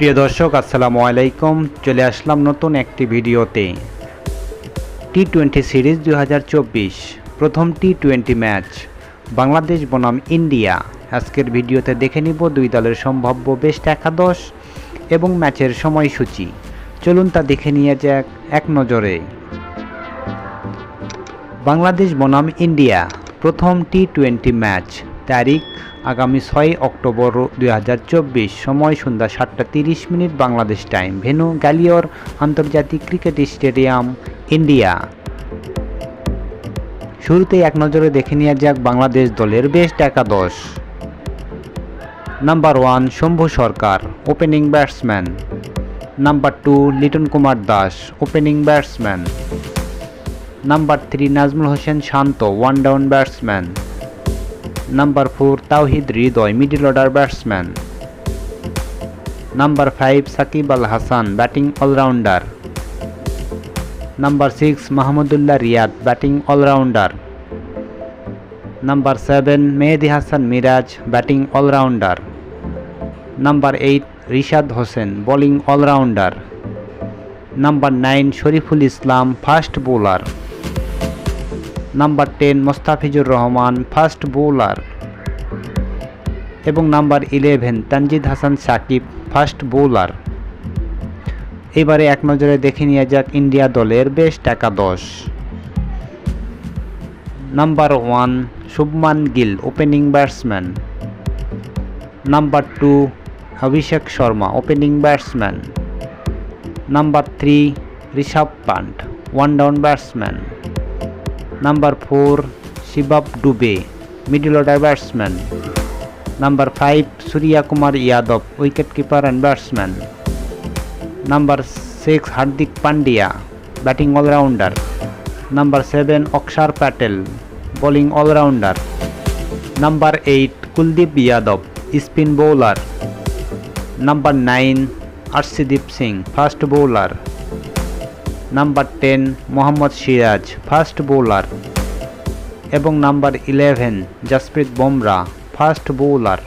প্রিয় দর্শক, আসসালামু আলাইকুম। চলে আসলাম নতুন একটি ভিডিওতে। টি টোয়েন্টি সিরিজ দু হাজার চব্বিশ, প্রথম টি টোয়েন্টি ম্যাচ, বাংলাদেশ বনাম ইন্ডিয়া। আজকের ভিডিওতে দেখে নিব দুই দলের সম্ভাব্য বেস্ট একাদশ এবং ম্যাচের সময়সূচি। চলুন তা দেখে নিয়ে যাক এক নজরে। বাংলাদেশ বনাম ইন্ডিয়া, প্রথম টি টোয়েন্টি ম্যাচ তারিখ আগামী ছয় অক্টোবর দু হাজার চব্বিশ, সময় সন্ধ্যা সাতটা তিরিশ minute Bangladesh time. Venue Gwalior আন্তর্জাতিক ক্রিকেট স্টেডিয়াম, ইন্ডিয়া। শুরুতেই এক নজরে দেখে নেওয়া যাক বাংলাদেশ দলের বেস্ট একাদশ। Number one, Shambhu Sarkar, opening batsman. Number two, Liton Kumar Das, opening batsman. Number three, Najmul Hossain Shanto, one down batsman. Number four Towhid Hridoy middle order batsman number five Shakib Al Hasan batting allrounder number six Mahmudullah Riyad batting allrounder number seven Mehedi Hasan Miraz batting allrounder number eight Rishad Hossain bowling allrounder number nine Shoriful Islam fast bowler number ten Mustafizur Rahman, fast bowler. এবং number eleven Tanzid Hasan Sakib, fast bowler. এবারে এক নজরে দেখে নেওয়া যাক India দলের best একাদশ number one Shubman Gill, opening batsman. Number two Abhishek Sharma, opening batsman. Number three Rishabh Pant, one down batsman. Number four Shivam Dube middle order batsman number five Surya Kumar Yadav wicket keeper and batsman number six Hardik Pandya batting allrounder number seven Axar Patel bowling allrounder number eight Kuldeep Yadav spin bowler number nine Arshdeep Singh fast bowler number ten Mohammed Siraj fast bowler এবং number eleven Jasprit Bumrah fast bowler